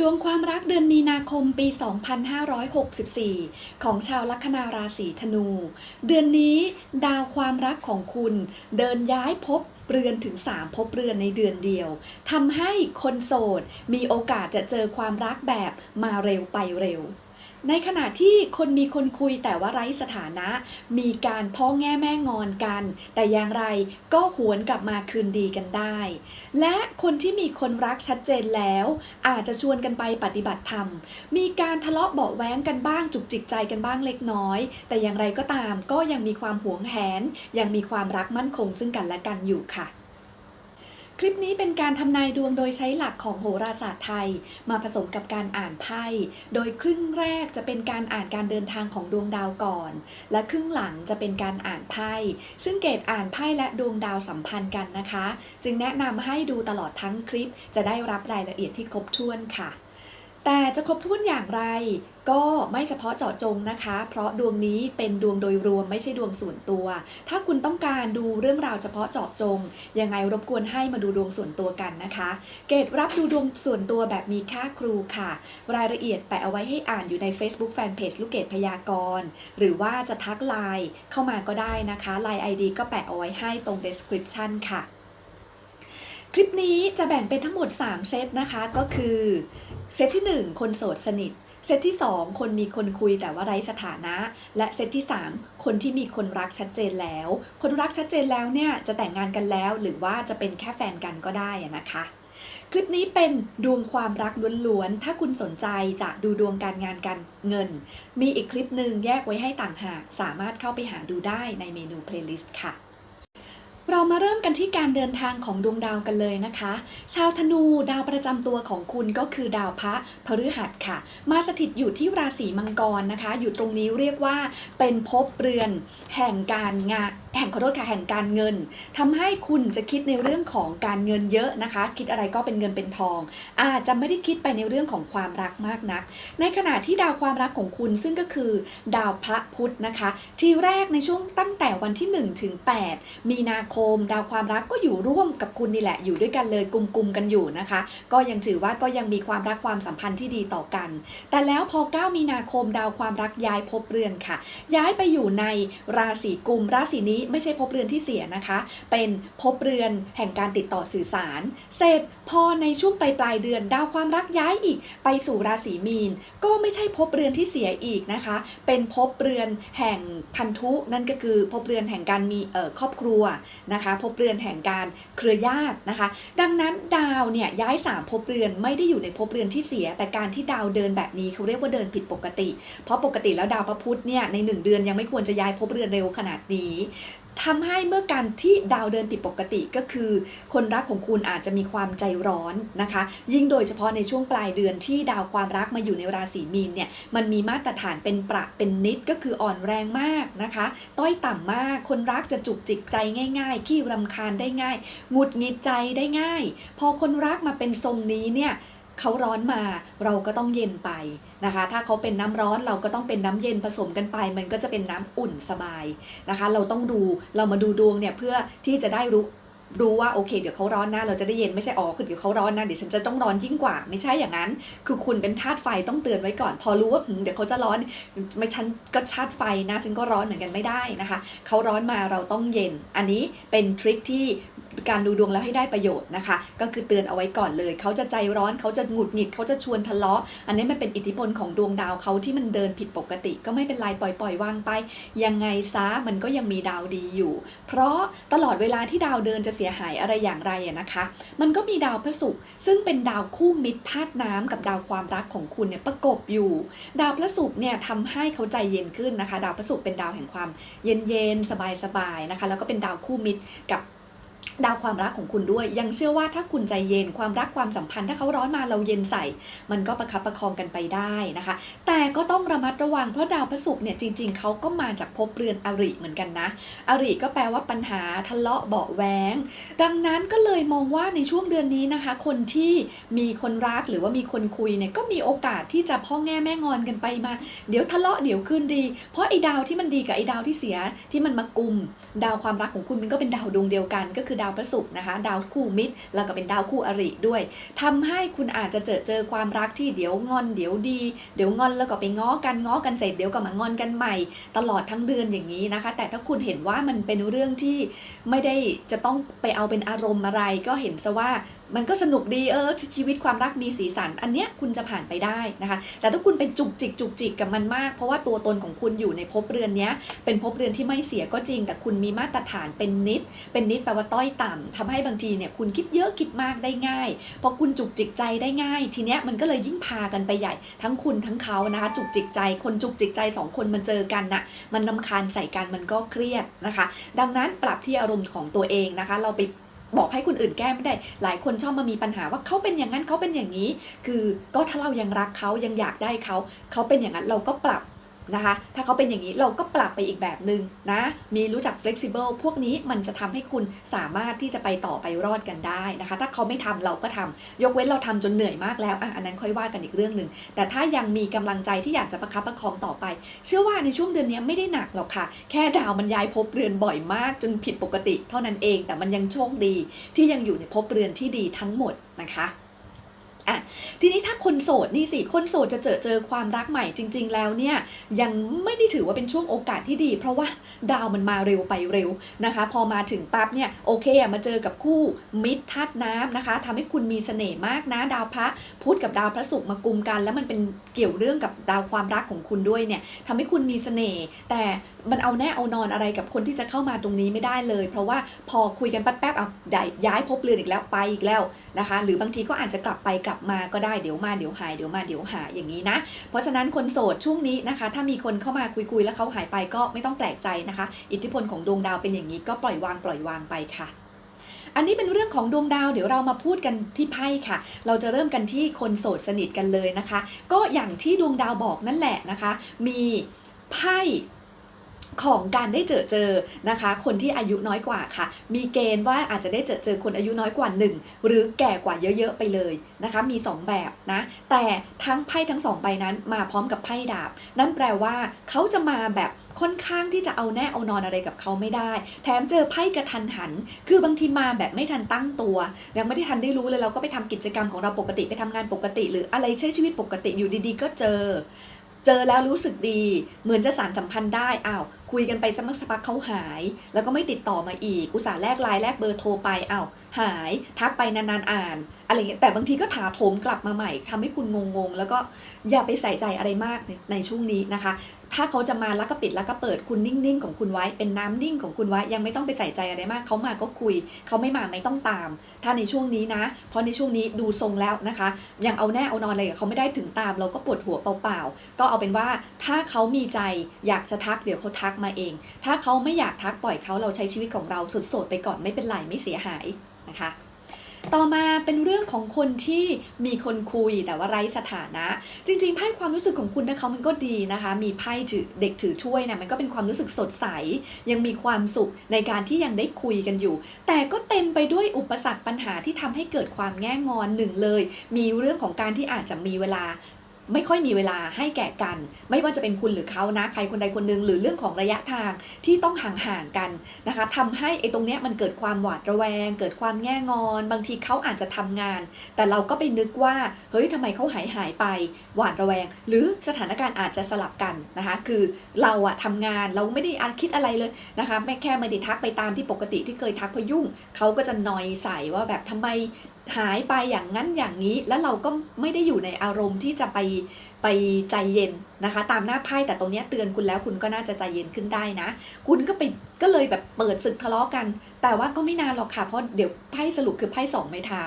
ดวงความรักเดือนมีนาคมปี 2564 ของชาวลัคนาราศีธนู เดือนนี้ดาวความรักของคุณเดินย้ายพบเรือนถึง3ภพเรือนในเดือนเดียวทำให้คนโสดมีโอกาสจะเจอความรักแบบมาเร็วไปเร็ว ในขณะที่คนมีคนคุยแต่ว่าไร้สถานะ มีการพ่อแง่แม่งอนกัน แต่อย่างไรก็หวนกลับมาคืนดีกันได้ และคนที่มีคนรักชัดเจนแล้ว อาจจะชวนกันไปปฏิบัติธรรม มีการทะเลาะเบาแว้งกันบ้างจุกจิกใจกันบ้างเล็กน้อย แต่อย่างไรก็ตามก็ยังมีความหวงแหน ยังมีความรักมั่นคงซึ่งกันและกันอยู่ค่ะ คลิปนี้เป็นการทำนายดวงโดยใช้หลักของโหราศาสตร์ไทย มาผสมกับการอ่านไพ่ โดยครึ่งแรกจะเป็นการอ่านการเดินทางของดวงดาวก่อน และครึ่งหลังจะเป็นการอ่านไพ่ ซึ่งเกตอ่านไพ่และดวงดาวสัมพันธ์กันนะคะ จึงแนะนำให้ดูตลอดทั้งคลิป จะได้รับรายละเอียดที่ครบถ้วนค่ะ แต่จะครบถ้วนอย่างไร ก็ไม่เฉพาะเจาะจงนะคะ เพราะดวงนี้เป็นดวงโดยรวมไม่ใช่ดวงส่วนตัว ถ้าคุณต้องการดูเรื่องราวเฉพาะเจาะจง ยังไงรบกวนให้มาดูดวงส่วนตัวกันนะคะ เกตรับดูดวงส่วนตัวแบบมีค่าครูค่ะ รายละเอียดแปะเอาไว้ให้อ่านอยู่ใน Facebook Fanpage ลูกเกดพยากรณ์หรือว่าจะทักไลน์เข้ามาก็ได้นะคะไลน์ ID ก็แปะเอาไว้ให้ตรง description ค่ะ คลิปนี้จะแบ่งเป็นทั้งหมด 3 เซตนะคะก็คือเซตที่ 1 คนโสดสนิท เซตที่ 2 คนมีคนคุยแต่ว่าไร้สถานะ และเซตที่ 3 คนที่มีคนรักชัดเจนแล้ว คนรักชัดเจนแล้วเนี่ยจะแต่งงานกันแล้ว หรือว่าจะเป็นแค่แฟนกันก็ได้นะคะคลิปนี้เป็นดวงความรักล้วนๆ ถ้าคุณสนใจจะดูดวงการงานการเงิน มีอีกคลิปหนึ่งแยกไว้ให้ต่างหาก สามารถเข้าไปหาดูได้ในเมนู playlist ค่ะ เรามาเริ่มกันที่การเดินทางของดวงดาวกันเลยนะคะ ชาวธนูดาวประจำตัวของคุณก็คือดาวพระพฤหัสค่ะ มาสถิตอยู่ที่ราศีมังกรนะคะ อยู่ตรงนี้เรียกว่าเป็นภพเรือน แห่งการงาน แห่งขอโทษค่ะแห่งการเงินทำให้คุณจะคิดในเรื่องของการเงินเยอะนะคะ คิดอะไรก็เป็นเงินเป็นทอง อาจจะไม่ได้คิดไปในเรื่องของความรักมากนัก ในขณะที่ดาวความรักของคุณซึ่งก็คือ ดาวพระพุธนะคะ ทีแรกในช่วงตั้งแต่วันที่1ถึง8มีนาคม ดาวความรักก็อยู่ร่วมกับคุณนี่แหละอยู่ด้วยกันเลยกลุ่มๆกันอยู่นะคะ ก็ยังถือว่าก็ยังมีความรักความสัมพันธ์ที่ดีต่อกัน แต่แล้วพอ 9 มีนาคม ดาวความรักย้ายภพเรือนค่ะ ย้ายไปอยู่ในราศีกุมราศีนี้ไม่ใช่ภพเรือนที่เสียนะคะ เป็นภพเรือนแห่งการติดต่อสื่อสาร เสร็จพอในช่วงปลายปลายเดือนดาวความรักย้ายอีก ไปสู่ราศีมีน ก็ไม่ใช่ภพเรือนที่เสียอีกนะคะ เป็นภพเรือนแห่งพันธุนั่นก็คือภพเรือนแห่งการมีเอ่อครอบครัวนะคะภพเรือนแห่งการเครือญาตินะคะ ดังนั้นดาวเนี่ยย้ายสามภพเรือนไม่ได้อยู่ในภพเรือนที่เสีย แต่การที่ดาวเดินแบบนี้เขาเรียกว่าเดินผิดปกติ เพราะปกติแล้วดาวพระพุธเนี่ยในหนึ่งเดือนยังไม่ควรจะย้ายภพเรือนเร็วขนาดนี้ทำให้เมื่อการที่ดาวเดินผิดปกติก็คือ คนรักของคุณอาจจะมีความใจร้อนนะคะ ยิ่งโดยเฉพาะในช่วงปลายเดือนที่ดาวความรักมาอยู่ในราศีมีนเนี่ยมันมีมาตรฐานเป็นประเป็นนิดก็คืออ่อนแรงมากนะคะ ต้อยต่ำมากคนรักจะจุกจิกใจง่าย ๆ ขี้รำคาญได้ง่ายหงุดหงิดใจได้ง่าย พอคนรักมาเป็นทรงนี้เนี่ย เขาร้อนมาเราก็ต้องเย็นไปนะคะ ถ้าเขาเป็นน้ำร้อนเราก็ต้องเป็นน้ำเย็นผสมกันไป มันก็จะเป็นน้ำอุ่นสบายนะคะ เราต้องดูเรามาดูดวงเนี่ยเพื่อที่จะได้รู้รู้ว่าโอเคเดี๋ยวเขาร้อนนะเราจะได้เย็นไม่ใช่อ๋อคือเดี๋ยวเขาร้อนนะเดี๋ยวฉันจะต้องร้อนยิ่งกว่า ไม่ใช่อย่างนั้น คือคุณเป็นธาตุไฟต้องเตือนไว้ก่อน พอรู้ว่าเดี๋ยวเขาจะร้อนไม่ฉันก็ธาตุไฟนะฉันก็ร้อนเหมือนกันไม่ได้นะคะเขาร้อนมาเราต้องเย็น อันนี้เป็นทริคที่ การดูดวงแล้วให้ได้ประโยชน์นะคะ ก็คือเตือนเอาไว้ก่อนเลย เขาจะใจร้อนเขาจะหงุดหงิดเขาจะชวนทะเลาะ อันนี้มันเป็นอิทธิพลของดวงดาวเขาที่มันเดินผิดปกติ ก็ไม่เป็นไรปล่อยปล่อยวางไป ยังไงซะมันก็ยังมีดาวดีอยู่ เพราะตลอดเวลาที่ดาวเดินจะเสียหายอะไรอย่างไรนะคะ มันก็มีดาวพระศุกร์ซึ่งเป็นดาวคู่มิตรธาตุน้ำกับดาวความรักของคุณเนี่ยประกบอยู่ ดาวพระศุกร์เนี่ยทำให้เขาใจเย็นขึ้นนะคะ ดาวพระศุกร์เป็นดาวแห่งความเย็นเย็นสบายสบายๆนะคะ แล้วก็เป็นดาวคู่มิตรกับ ดาวความรักของคุณด้วย ยังเชื่อว่าถ้าคุณใจเย็นความรักความสัมพันธ์ถ้าเขาร้อนมาเราเย็นใส่ มันก็ประคับประคองกันไปได้นะคะ แต่ก็ต้องระมัดระวังเพราะดาวพระศุกร์เนี่ยจริง ๆเขาก็มาจากภพเรือนอริเหมือนกันนะ อริก็แปลว่าปัญหาทะเลาะเบาแวงดังนั้นก็เลยมองว่าในช่วงเดือนนี้นะคะ คนที่มีคนรักหรือว่ามีคนคุยเนี่ยก็มีโอกาสที่จะพ่อแง่แม่งอนกันไปมา เดี๋ยวทะเลาะเดี๋ยวคืนดี เพราะไอ้ดาวที่มันดีกับไอ้ดาวที่เสียที่มันมากุม ดาวความรักของคุณมันก็เป็นดาวดวงเดียวกัน ก็คือดาวาวพระศุกร์นะคะ ดาวคู่มิตร แล้วก็เป็นดาวคู่อริด้วยทำให้คุณอาจจะเจอเจอความรักที่เดี๋ยวงอน เดี๋ยวดี เดี๋ยวงอนแล้วก็ไปง้อกันง้อกันเสร็จเดี๋ยวก็มางอนกันใหม่ ตลอดทั้งเดือนอย่างนี้นะคะ แต่ถ้าคุณเห็นว่ามันเป็นเรื่องที่ไม่ได้จะต้องไปเอาเป็นอารมณ์อะไร ก็เห็นซะว่า มันก็สนุกดีเออชีวิตความรักมีสีสัน อันเนี้ยคุณจะผ่านไปได้นะคะ แต่ถ้าคุณเป็นจุกจิกจุกจิกกับมันมาก เพราะว่าตัวตนของคุณอยู่ในภพเรือนเนี้ย เป็นภพเรือนที่ไม่เสียก็จริง แต่คุณมีมาตรฐานเป็นนิด เป็นนิดแปลว่าต้อยต่ำทำให้บางทีเนี่ยคุณคิดเยอะคิดมากได้ง่ายพอคุณจุกจิกใจได้ง่าย ทีเนี้ยมันก็เลยยิ่งพากันไปใหญ่ ทั้งคุณทั้งเขานะคะจุกจิกใจคนจุกจิกใจสองคนมันเจอกันน่ะมันนำคาญใส่กันมันก็เครียดนะคะ ดังนั้นปรับที่อารมณ์ของตัวเองนะคะ เราไป บอกให้คนอื่นแก้ไม่ได้ หลายคนชอบมามีปัญหาว่าเขาเป็นอย่างนั้นเขาเป็นอย่างนี้ คือก็ถ้าเรายังรักเขายังอยากได้เขาเขาเป็นอย่างนั้นเราก็ปรับ นะคะ ถ้าเขาเป็นอย่างนี้เราก็ปรับไปอีกแบบหนึ่งนะ มีรู้จัก flexible พวกนี้มันจะทำให้คุณสามารถที่จะไปต่อไปรอดกันได้นะคะ ถ้าเขาไม่ทำเราก็ทำยกเว้นเราทำจนเหนื่อยมากแล้วอะอันนั้นค่อยว่ากันอีกเรื่องหนึ่ง แต่ถ้ายังมีกำลังใจที่อยากจะประคับประคองต่อไป เชื่อว่าในช่วงเดือนนี้ไม่ได้หนักหรอกค่ะ แค่ดาวมันย้ายภพเรือนบ่อยมากจนผิดปกติ เท่านั้นเอง แต่มันยังโชคดี ที่ยังอยู่ในภพเรือนที่ดีทั้งหมดนะคะ อะทีนี้ถ้าคนโสดนี่สิ คนโสดจะเจอเจอความรักใหม่จริง ๆ แล้วเนี่ยยังไม่ได้ถือว่าเป็นช่วงโอกาสที่ดี เพราะว่าดาวมันมาเร็วไปเร็วนะคะ พอมาถึงปั๊บเนี่ยโอเคอะมาเจอกับคู่มิตรธาตุน้ำนะคะทำให้คุณมีเสน่ห์มากนะดาวพระพุธกับดาวพระศุกร์มากุมกัน แล้วมันเป็นเกี่ยวเรื่องกับดาวความรักของคุณด้วยเนี่ยทำให้คุณมีเสน่ห์แต่มันเอาแน่เอานอนอะไรกับคนที่จะเข้ามาตรงนี้ไม่ได้เลย เพราะว่าพอคุยกันแป๊บๆเอาย้ายภพเรือนอีกแล้วไปอีกแล้วนะคะ หรือบางทีก็อาจจะกลับไปกลับมาก็ได้เดี๋ยวมาเดี๋ยวหายเดี๋ยวมาเดี๋ยวหายอย่างนี้นะ เพราะฉะนั้นคนโสดช่วงนี้นะคะ ถ้ามีคนเข้ามาคุยๆแล้วเขาหายไปก็ไม่ต้องแปลกใจนะคะ อิทธิพลของดวงดาวเป็นอย่างนี้ก็ปล่อยวางปล่อยวางไปค่ะอันนี้เป็นเรื่องของดวงดาวเดี๋ยวเรามาพูดกันที่ไพ่ค่ะ เราจะเริ่มกันที่คนโสดสนิทกันเลยนะคะ ก็อย่างที่ดวงดาวบอกนั่นแหละนะคะ มีไพ่ ของการได้เจอเจอนะคะ คนที่อายุน้อยกว่าค่ะ มีเกณฑ์ว่าอาจจะได้เจอเจอคนอายุน้อยกว่า 1 หรือแก่กว่าเยอะๆไปเลยนะคะ มี 2 แบบนะ แต่ทั้งไพ่ทั้งสองใบนั้นมาพร้อมกับไพ่ดาบ นั่นแปลว่าเขาจะมาแบบค่อนข้างที่จะเอาแน่เอานอนอะไรกับเขาไม่ได้ แถมเจอไพ่กระทันหัน คือบางทีมาแบบไม่ทันตั้งตัว ยังไม่ได้ทันได้รู้เลยเราก็ไปทำกิจกรรมของเราปกติไปทำงานปกติ หรืออะไรใช้ชีวิตปกติอยู่ดีๆ ก็เจอ เจอแล้วรู้สึกดี เหมือนจะสารสัมพันธ์ได้อ้าว คุยกันไปสักพักเขาหาย แล้วก็ไม่ติดต่อมาอีก อุตส่าห์แลกไลน์แลกเบอร์โทรไปอ้าวหาย ทักไปนานๆอ่าน อะไรเงี้ยแต่บางทีก็ถาโถมกลับมาใหม่ทำให้คุณงงๆ แล้วก็อย่าไปใส่ใจอะไรมากในในช่วงนี้นะคะ ถ้าเขาจะมาแล้วก็ปิดแล้วก็เปิดคุณนิ่งๆ ของคุณไว้ เป็นน้ำนิ่งของคุณไว้ ยังไม่ต้องไปใส่ใจอะไรมากเขามาก็คุย เขาไม่มาไม่ต้องตาม ถ้าในช่วงนี้นะ เพราะในช่วงนี้ดูทรงแล้วนะคะ ยังเอาแน่เอานอนอะไรกับเขาไม่ได้ถึงตาม เราก็ปวดหัวเปล่าๆ ก็เอาเป็นว่าถ้าเขามีใจอยากจะทักเดี๋ยวเขาทักมาเอง ถ้าเขาไม่อยากทักปล่อยเขาเราใช้ชีวิตของเราสดๆไปก่อนไม่เป็นไรไม่เสียหายนะคะ ต่อมาเป็นเรื่องของคนที่มีคนคุยแต่ว่าไร้สถานะ จริงๆไพ่ความรู้สึกของคุณนะเขามันก็ดีนะคะ มีไพ่ถือเด็กถือถ้วยนะมันก็เป็นความรู้สึกสดใส ยังมีความสุขในการที่ยังได้คุยกันอยู่ แต่ก็เต็มไปด้วยอุปสรรคปัญหาที่ทำให้เกิดความแง่งอนหนึ่งเลย มีเรื่องของการที่อาจจะมีเวลา ไม่ค่อยมีเวลาให้แก่กัน ไม่ว่าจะเป็นคุณหรือเขานะ ใครคนใดคนหนึ่งหรือเรื่องของระยะทางที่ต้องห่างๆกันนะคะทำให้ไอ้ตรงเนี้ยมันเกิดความหวาดระแวง เกิดความแง่งอน บางทีเขาอาจจะทำงาน แต่เราก็ไปนึกว่าเฮ้ยทำไมเขาหายหายไป หวาดระแวง หรือสถานการณ์อาจจะสลับกันนะคะคือเราอะทำงานเราไม่ได้อาคิดอะไรเลยนะคะแม่แค่ไม่ได้ทักไปตามที่ปกติที่เคยทักพยุ่งเขาก็จะนอยใส่ว่าแบบทำไมหายไปอย่างนั้นอย่างนี้แล้วเราก็ไม่ได้อยู่ในอารมณ์ที่จะไปไปใจเย็นนะคะ ตามหน้าไพ่แต่ตรงนี้เตือนคุณแล้วคุณก็น่าจะใจเย็นขึ้นได้นะ คุณก็ไปก็เลยแบบเปิดศึกทะเลาะกัน แต่ว่าก็ไม่นานหรอกค่ะเพราะเดี๋ยวไพ่สรุปคือไพ่สองไม้เท้า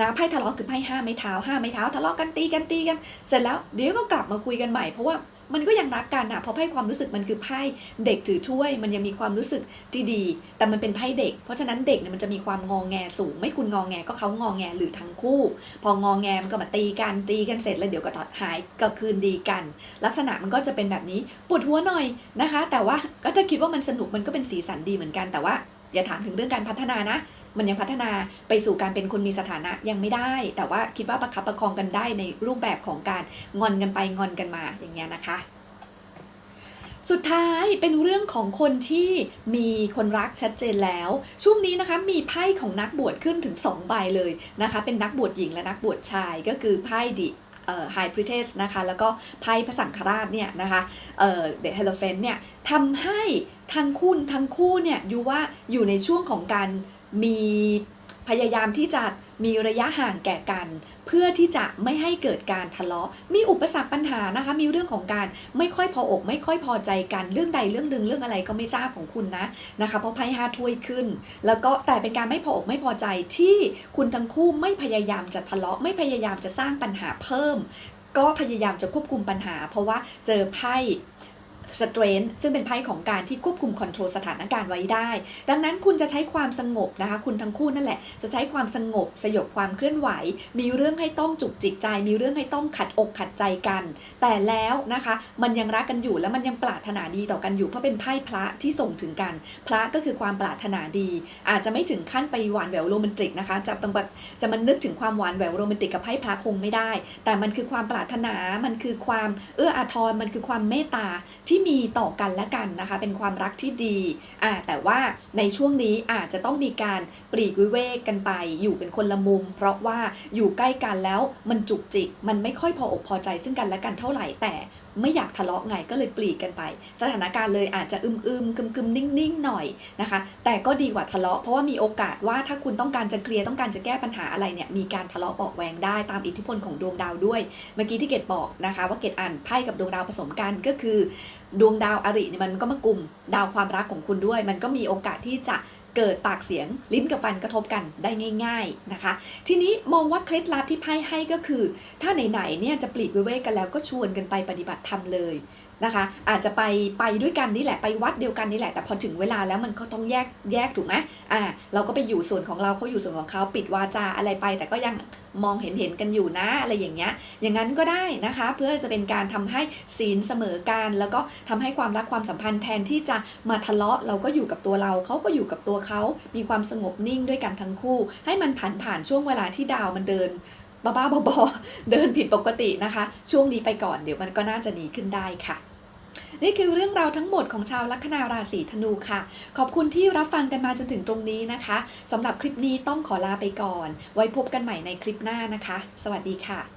นะไพ่ทะเลาะคือไพ่ห้าไม้เท้าห้าไม้เท้าทะเลาะกันตีกันตีกันเสร็จแล้วเดี๋ยวก็กลับมาคุยกันใหม่เพราะว่า มันก็ยังรักกันอะเพราะไพ่ความรู้สึกมันคือไพ่เด็กถือถ้วย มันยังมีความรู้สึกที่ดี แต่มันเป็นไพ่เด็ก เพราะฉะนั้นเด็กเนี่ยมันจะมีความงองแงสูง ไม่คุณงองแงก็เขางองแงหรือทั้งคู่ พององแงมันก็มาตีกันตีกันเสร็จแล้วเดี๋ยวก็หายก็คืนดีกัน ลักษณะมันก็จะเป็นแบบนี้ปวดหัวหน่อยนะคะ แต่ว่าก็ถ้าคิดว่ามันสนุกมันก็เป็นสีสันดีเหมือนกันแต่ว่าอย่าถามถึงเรื่องการพัฒนานะ มันยังพัฒนาไปสู่การเป็นคนมีสถานะยังไม่ได้ แต่ว่าคิดว่าประคับประคองกันได้ในรูปแบบของการงอนกันไปงอนกันมาอย่างเงี้ยนะคะสุดท้ายเป็นเรื่องของคนที่มีคนรักชัดเจนแล้ว ช่วงนี้นะคะมีไพ่ของนักบวชขึ้นถึง 2 ใบเลยนะคะ เป็นนักบวชหญิงและนักบวชชายก็คือไพ่ดิไฮพริเทสนะคะแล้วก็ไพ่พระสังฆราชเนี่ยนะคะเดอะเฮลเฟนเนี่ยทำให้ทั้งคู่ทั้งคู่เนี่ยอยู่ว่าอยู่ในช่วงของการ มีพยายามที่จะมีระยะห่างแก่กัน เพื่อที่จะไม่ให้เกิดการทะเลาะ มีอุปสรรคปัญหานะคะ มีเรื่องของการไม่ค่อยพออกไม่ค่อยพอใจกันเรื่องใดเรื่องหนึ่งเรื่องอะไรก็ไม่ทราบของคุณนะนะคะเพราะไพ่ห้าถ้วยขึ้น แล้วก็แต่เป็นการไม่พออกไม่พอใจที่คุณทั้งคู่ไม่พยายามจะทะเลาะ ไม่พยายามจะสร้างปัญหาเพิ่ม ก็พยายามจะควบคุมปัญหา เพราะว่าเจอไพ่ สเตรนท์ซึ่งเป็นไพ่ของการที่ควบคุมคอนโทรลสถานการณ์ไว้ได้ ดังนั้นคุณจะใช้ความสงบนะคะ คุณทั้งคู่นั่นแหละ จะใช้ความสงบ สยบความเคลื่อนไหว มีเรื่องให้ต้องจุกจิกใจ มีเรื่องให้ต้องขัดอกขัดใจกัน แต่แล้วนะคะ มันยังรักกันอยู่แล้วมันยังปรารถนาดีต่อกันอยู่เพราะเป็นไพ่พระที่ส่งถึงกัน พระก็คือความปรารถนาดี อาจจะไม่ถึงขั้นไปหวานแหววโรแมนติกนะคะ จะแบบจะมันนึกถึงความหวานแหววโรแมนติกกับไพ่พระคงไม่ได้ แต่มันคือความปรารถนา มันคือความเอื้ออาทรมันคือความเมตตาที่ที่มีต่อกันและกันนะคะ เป็นความรักที่ดีอ่าแต่ว่าในช่วงนี้อาจจะต้องมีการปรีกวิเวกกันไป อยู่เป็นคนละมุม เพราะว่าอยู่ใกล้กันแล้วมันจุกจิก มันไม่ค่อยพออกพอใจซึ่งกันและกันเท่าไหร่แต่ ไม่อยากทะเลาะไงก็เลยปลีกกันไป สถานการณ์เลยอาจจะอึมอึมกึมกึมนิ่งนิ่งๆหน่อยนะคะ แต่ก็ดีกว่าทะเลาะเพราะว่ามีโอกาสว่าถ้าคุณต้องการจะเคลียร์ต้องการจะแก้ปัญหาอะไรเนี่ยมีการทะเลาะเบาแวงได้ตามอิทธิพลของดวงดาวด้วย เมื่อกี้ที่เกดบอกนะคะ ว่าเกดอ่านไพ่กับดวงดาวผสมกันก็คือ ดวงดาวอริเนี่ยมันก็มากลุ่มดาวความรักของคุณด้วย มันก็มีโอกาสที่จะ เกิดปากเสียงลิ้นกับฟันกระทบกันได้ง่าย ๆนะคะ ทีนี้มองว่าเคล็ดลับที่ไพ่ให้ก็คือ ถ้าไหนๆเนี่ยจะปลีกวิเวกกันแล้วก็ชวนกันไปปฏิบัติธรรมเลย นะคะ อาจจะไปไปด้วยกันนี่แหละไปวัดเดียวกันนี่แหละ แต่พอถึงเวลาแล้วมันก็ต้องแยกแยกถูกไหมอ่า เราก็ไปอยู่ส่วนของเราเขาอยู่ส่วนของเขาปิดวาจาอะไรไป แต่ก็ยังมองเห็นเห็นกันอยู่นะอะไรอย่างเงี้ย อย่างนั้นก็ได้นะคะ เพื่อจะเป็นการทำให้ศีลเสมอกันแล้วก็ทำให้ความรักความสัมพันธ์แทนที่จะมาทะเลาะเราก็อยู่กับตัวเราเขาก็อยู่กับตัวเขา มีความสงบนิ่งด้วยกันทั้งคู่ ให้มันผ่านผ่านช่วงเวลาที่ดาวมันเดินบ้าๆบอๆเดินผิดปกตินะคะ ช่วงนี้ไปก่อนเดี๋ยวมันก็น่าจะดีขึ้นได้ค่ะ นี่คือเรื่องราวทั้งหมดของชาวลัคนาราศีธนูค่ะ ขอบคุณที่รับฟังกันมาจนถึงตรงนี้นะคะสำหรับคลิปนี้ต้องขอลาไปก่อน ไว้พบกันใหม่ในคลิปหน้านะคะ สวัสดีค่ะ